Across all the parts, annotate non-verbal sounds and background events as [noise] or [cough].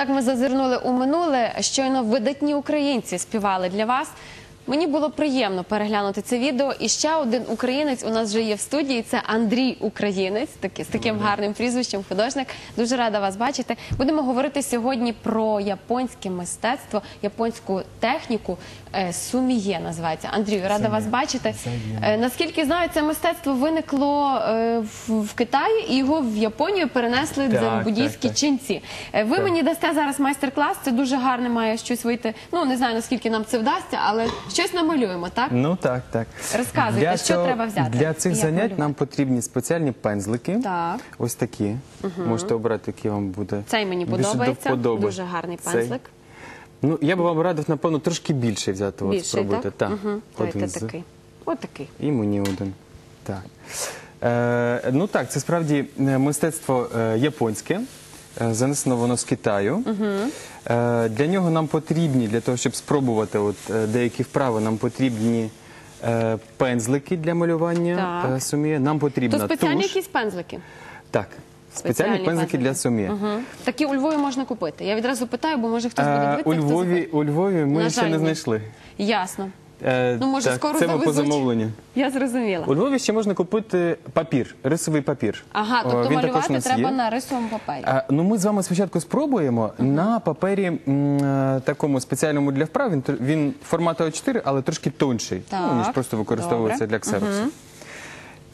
Так ми зазирнули у минуле. Щойно видатні українці співали для вас. Мені було приємно переглянути це відео. І ще один українець у нас вже є в студії. Це Андрій Українець, таки, з таким гарним прізвищем, художник. Дуже рада вас бачити. Будемо говорити сьогодні про японське мистецтво, японську техніку. Е, Суміє називається. Андрію, рада вас бачити. Е, Наскільки знаю, це мистецтво виникло е, в, Китаї і його в Японію перенесли Так, дзен-буддійські так, так. ченці. Ви мені дасте зараз майстер-клас. Це дуже гарне має щось вийти. Ну не знаю наскільки нам це вдасться, але щось намалюємо, так? Ну так, так. Розказуйте, що треба взяти Для цих як занять малювати? нам потрібні спеціальні пензлики. Так. Ось такі. Можете обрати, який вам буде. Цей мені більше до подобається. вподоби. Дуже гарний Цей. пензлик. Ну, я би вам радив, напевно, трошки більше взяти. От, Більший, спробуйте. так? Угу. Один Давайте з. такий. Отакий. І мені один. Так. Е, ну так, це справді е, мистецтво е, японське. Е, Занесено воно з Китаю. Е, для нього нам потрібні, для того, щоб спробувати от, е, деякі вправи, нам потрібні е, пензлики для малювання Так. е. Нам потрібна То спеціальні туш. якісь пензлики. Так, спеціальні, Спеціальні пензлики пензлики. для суміє. Угу. Такі у Львові можна купити. Я відразу питаю, бо може хтось буде Е, дивитися. у, хто Львові, у Львові ми На ще жаль, не ні. знайшли. Ясно. Е, Ну, може, скоро це ми по завезуть. замовленню. Я зрозуміла. У Львові ще можна купити папір, рисовий папір. Ага, О, тобто він також у малювати нас треба є. на рисовому папері. А, ну, ми з вами спочатку спробуємо на папері м, е, такому спеціальному для вправ. Він, тр- він формату А4, але трошки тонший, ну, ніж Так, просто використовується добре. для ксероксу.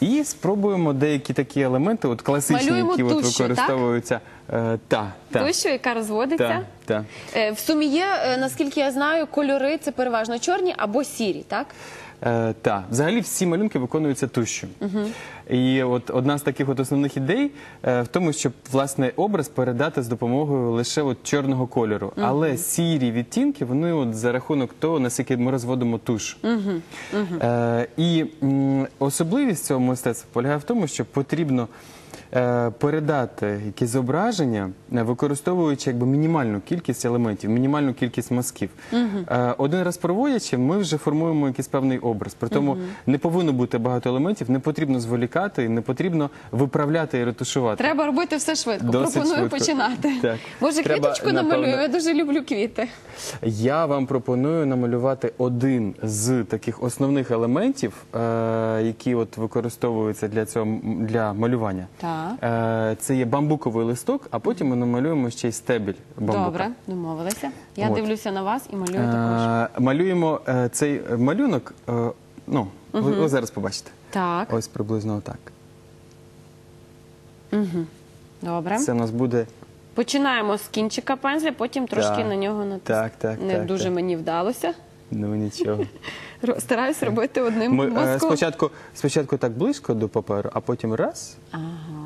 І спробуємо деякі такі елементи, от класичні, Малюємо які от тушю, використовуються. Е, та, та, Тущу, яка розводиться. та, та. Е, В сумі є, е, наскільки я знаю, кольори це переважно чорні або сірі, так? Е, та взагалі всі малюнки виконуються тущою. І от одна з таких от основних ідей е, в тому, щоб власне образ передати з допомогою лише от чорного кольору. Але сірі відтінки вони от за рахунок того, наскільки ми розводимо туш. Е, і м, особливість цього мистецтва полягає в тому, що потрібно. Е, Передати якісь зображення, е, використовуючи якби мінімальну кількість елементів, мінімальну кількість мазків. Е, Один раз проводячи, ми вже формуємо якийсь певний образ. При тому не повинно бути багато елементів, не потрібно зволікати, не потрібно виправляти і ретушувати. Треба робити все швидко. Досить Пропоную швидко. починати. Так. Може, Треба, квіточку напевно- намалюю? Я дуже люблю квіти. Я вам пропоную намалювати один з таких основних елементів, е, які от використовуються для цього м- для малювання. Так. Е, це є бамбуковий листок, а потім ми намалюємо ще й стебель бамбука. Добре, домовилися. Я От. дивлюся на вас і малюю також. Е, малюємо е, цей малюнок. е, ну, ви, ви зараз побачите. Так, Ось приблизно отак. добре. Це у нас буде Починаємо з кінчика пензля, потім трошки Так. на нього натис... Так, так, Не так, дуже так. мені вдалося. ну нічого. Ро- Стараюсь робити одним Ми е, мазком. спочатку, спочатку так близько до паперу, а потім раз. Ага,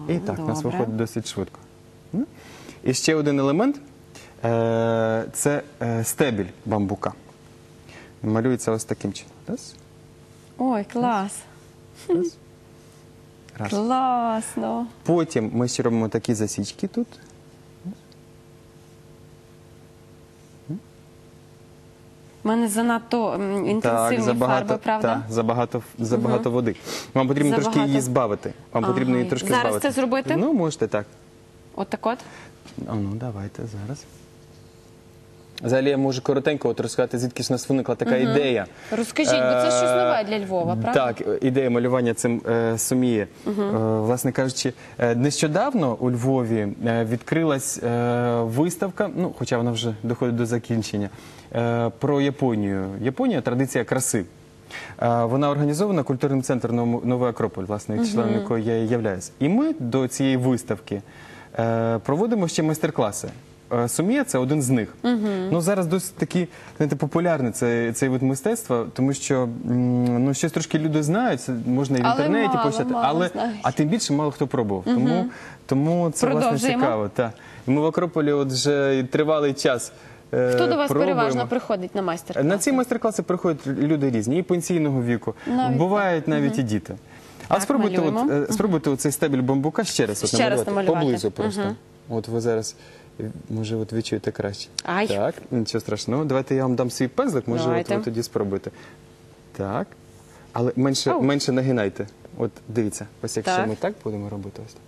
І так, у нас виходить досить швидко. І ще один елемент е, це е, стебіль бамбука. Малюється ось таким чином. Раз, Ой, клас. раз, раз. Класно. Потім ми ще робимо такі засічки тут. У мене занадто м, інтенсивні фарби, правда? так, забагато, забагато води. Вам потрібно трошки Забагато. її збавити. Вам потрібно її трошки Зараз збавити. це зробити? Ну, можете так. От так от. А ну, давайте зараз. Взагалі я можу коротенько от розказати, звідки ж у нас виникла така ідея. Розкажіть, бо це щось нове для Львова, правда? Так, ідея малювання цим е, суміє. Е, власне кажучи, е, нещодавно у Львові е, відкрилась е, виставка, ну, хоча вона вже доходить до закінчення, е, про Японію. Японія традиція краси. Е, Вона організована культурним центром Ново- Новий Акрополь, власне, членом якої я і являюсь. І ми до цієї виставки е, проводимо ще майстер-класи. Е, Сумія це один з них. Ну зараз досить такі знаєте, популярний цей, цей вид мистецтва, тому що ну щось трошки люди знають, це можна і в Але інтернеті мало, почитати, мало але знають. а тим більше мало хто пробував. Тому, тому це власне цікаво. Та. Ми в Акрополі от вже тривалий час. е, Хто до вас пробуємо. переважно приходить на майстер-клас? На ці майстер-класи приходять люди різні, і пенсійного віку, Навіть бувають навіть і діти. А Так, спробуйте, от, е, оцей стебель бамбука ще раз, от, Ще раз намалювати. поблизу просто. От ви зараз, може, от відчуєте краще. Ай. Так, нічого страшного. Давайте я вам дам свій пензлик, може, от Давайте. ви тоді спробуйте. Так. Але менше, Ау. менше нагинайте. От дивіться, ось якщо Так. ми так будемо робити ось так.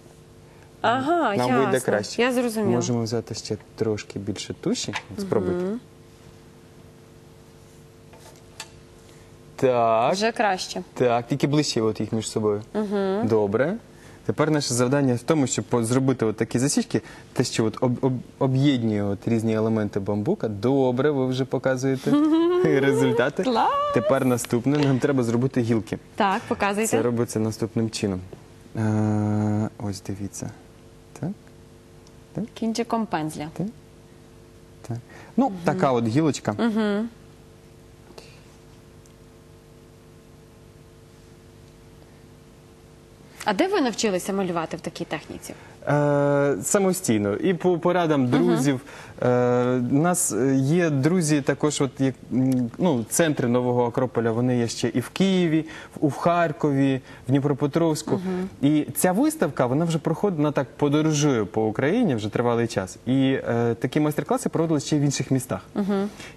Ага, нам ясно. вийде краще. Я зрозуміла. Можемо взяти ще трошки більше туші. От Спробуйте. Так, Вже краще. так, тільки ближче от їх між собою. Добре. Тепер наше завдання в тому, щоб зробити от такі засічки, те, що от об, об, об'єднує от різні елементи бамбука. Добре, ви вже показуєте [laughs] результати. Клас! Тепер наступне. Нам треба зробити гілки. Так, показуйте. Це робиться наступним чином. Е, ось дивіться. Так, Кінчиком пензля. так. Ну, така от гілочка. А де ви навчилися малювати в такій техніці? Е, самостійно і по порадам друзів. Е, у нас е, є друзі також, от як м, ну, центри нового Акрополя. Вони є ще і в Києві, в- у Харкові, в Дніпропетровську. І ця виставка вона вже проходить, вона так подорожує по Україні вже тривалий час. І е, такі майстер-класи проводили ще й в інших містах.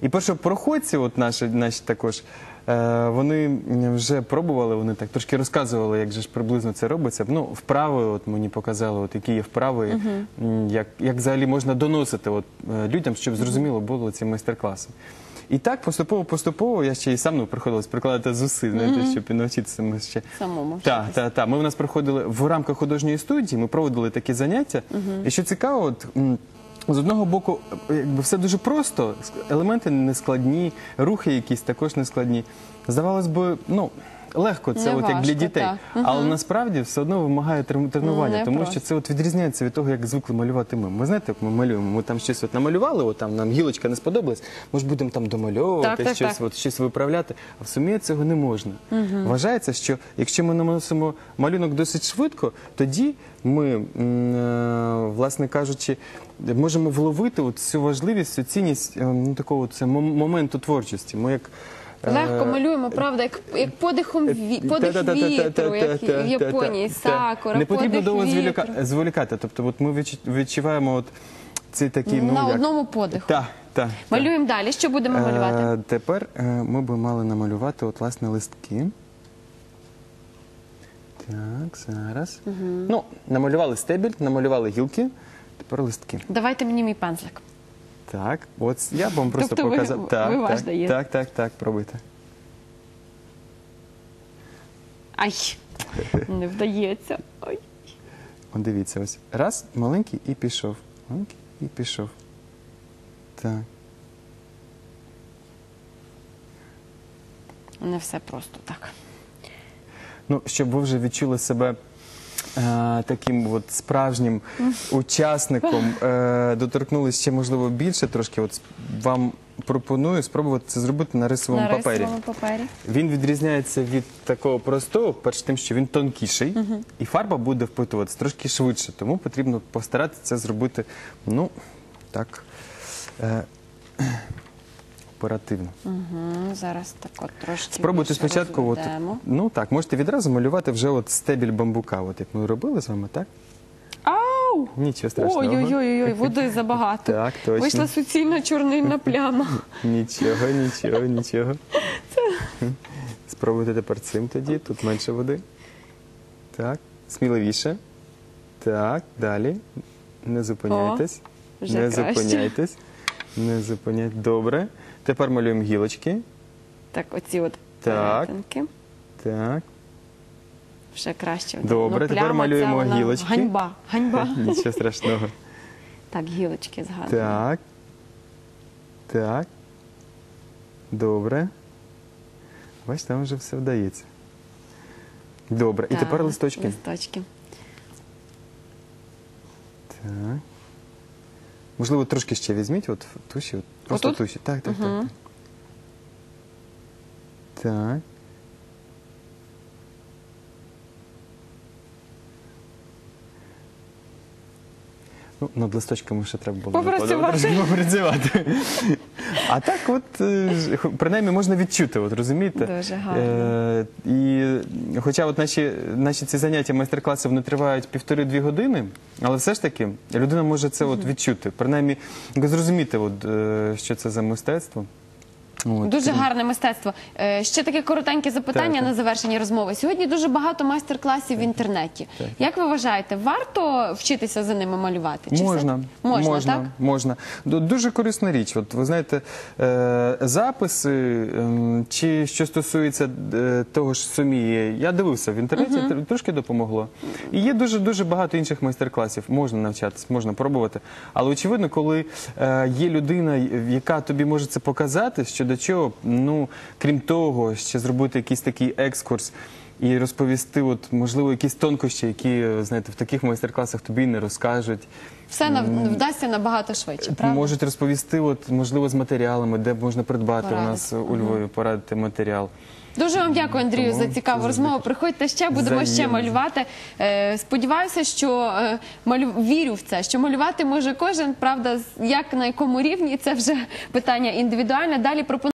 І першопроходці, от наші, наші також. Е, Вони вже пробували, вони так трошки розказували, як же ж приблизно це робиться. Ну, вправи, от мені показали, от які є вправи, м, як, як взагалі можна доносити от, е, людям, щоб зрозуміло було ці майстер-класи. І так поступово-поступово я ще і сам ну, приходилось прикладати зусиль, знаєте, щоб навчитися ми ще. Самому Так, так, так. Ми в нас проходили в рамках художньої студії, ми проводили такі заняття. І що цікаво, от. З одного боку, якби все дуже просто, елементи нескладні, рухи якісь також нескладні. Здавалось би, ну легко це, Не от як для дітей, так. але насправді все одно вимагає трен- тренування, Не тому просто. що це от відрізняється від того, як звикли малювати ми. Ми знаєте, як ми малюємо? Ми там щось от намалювали, от там нам гілочка не сподобалась. Ми ж будемо там домальовувати, Так, так, щось, так. От, щось виправляти. А в сумі цього не можна. Вважається, що якщо ми наносимо малюнок досить швидко, тоді ми, м, е, власне кажучи, можемо вловити от всю важливість, всю цінність е, ну, такого от це мом- моменту творчості. Ми як Легко малюємо, правда, як, як подихом ві... подих вітру, як в Японії, сакура, Не потрібно подих довго зволіка- зволікати. Тобто, от ми відчу- відчуваємо от цей такий ну, На як... одному подиху. Так, так. Малюємо далі. Що будемо малювати? Е, Тепер е, ми би мали намалювати от, власне, листки. Так, зараз. Ну, намалювали стебель, намалювали гілки, тепер листки. Давайте мені мій пензлик. Так, от я б вам просто Тобто ви- показав. так, ви ваш так, даєте? так, так, так, пробуйте. Ай, не вдається. Ой. От дивіться, ось. Раз, маленький і пішов. Маленький і пішов. Так. Не все просто так. Ну, щоб ви вже відчули себе таким от справжнім учасником, е, доторкнулись ще, можливо, більше трошки. От вам пропоную спробувати це зробити на рисовому На папері. рисовому папері. Він відрізняється від такого простого, перш тим, що він тонкіший, і фарба буде впитуватися трошки швидше. Тому потрібно постаратися це зробити, ну, так, е, оперативно. Угу, зараз так от трошки Спробуйте більше спочатку, от, ну так, можете відразу малювати вже от стебіль бамбука, от як ми робили з вами, так? Ау! Нічого страшного. Ой-ой-ой, води [laughs] забагато. Так, точно. Вийшла суцільна чорнильна пляма. [laughs] Нічого, нічого, нічого. [laughs] Спробуйте тепер цим тоді, тут менше води. Так, сміливіше. Так, далі. Не зупиняйтесь. О, вже не краще. зупиняйтесь. Не зупиняйтесь. Добре. Тепер малюємо гілочки. Так, оці от Так. перетинки. Так. Вже краще. Добре, тепер пляма малюємо ця, вона гілочки. Ганьба, ганьба. [laughs] Нічого страшного. Так, гілочки згадуємо. Так. Так. Добре. Бачите, там вже все вдається. Добре. І Так, тепер листочки. Листочки. Так. Можливо, трошки ще візьміть, от туші, от, просто Отут? туші. Так, так, так, так. Так. Ну, над листочками ще треба було Попрацювати. трошки попрацювати. [laughs] А так, от е, принаймні можна відчути, от розумієте? Дуже гарно. Е, і хоча от наші, наші ці заняття, майстер-класи, вони тривають півтори-дві години, але все ж таки людина може це от відчути, принаймні зрозуміти, от, е, що це за мистецтво. От, Дуже гарне мистецтво. Е, Ще таке коротеньке запитання Так, на завершення розмови. Сьогодні дуже багато майстер-класів в інтернеті. Так. Як ви вважаєте, варто вчитися за ними малювати? Чи Можна, можна, можна, так? можна. Ду- Дуже корисна річ. От ви знаєте, е, записи ем, чи що стосується е, того ж сумії, я дивився в інтернеті, тр- трошки допомогло. І є дуже дуже багато інших майстер-класів. Можна навчатись, можна пробувати. Але очевидно, коли е, є людина, яка тобі може це показати, що до чого, ну крім того, ще зробити якийсь такий екскурс. І розповісти, от можливо, якісь тонкощі, які е, знаєте, в таких майстер-класах тобі не розкажуть. Все нав- вдасться набагато швидше, правда? Можуть розповісти, от можливо, з матеріалами, де можна придбати у нас у Львові, порадити матеріал. Дуже вам дякую, Андрію, Тому за цікаву розмову. Приходьте ще, будемо ще малювати. Е, Сподіваюся, що е, малю... вірю в це, що малювати може кожен. Правда, як на якому рівні це вже питання індивідуальне. Далі пропоную.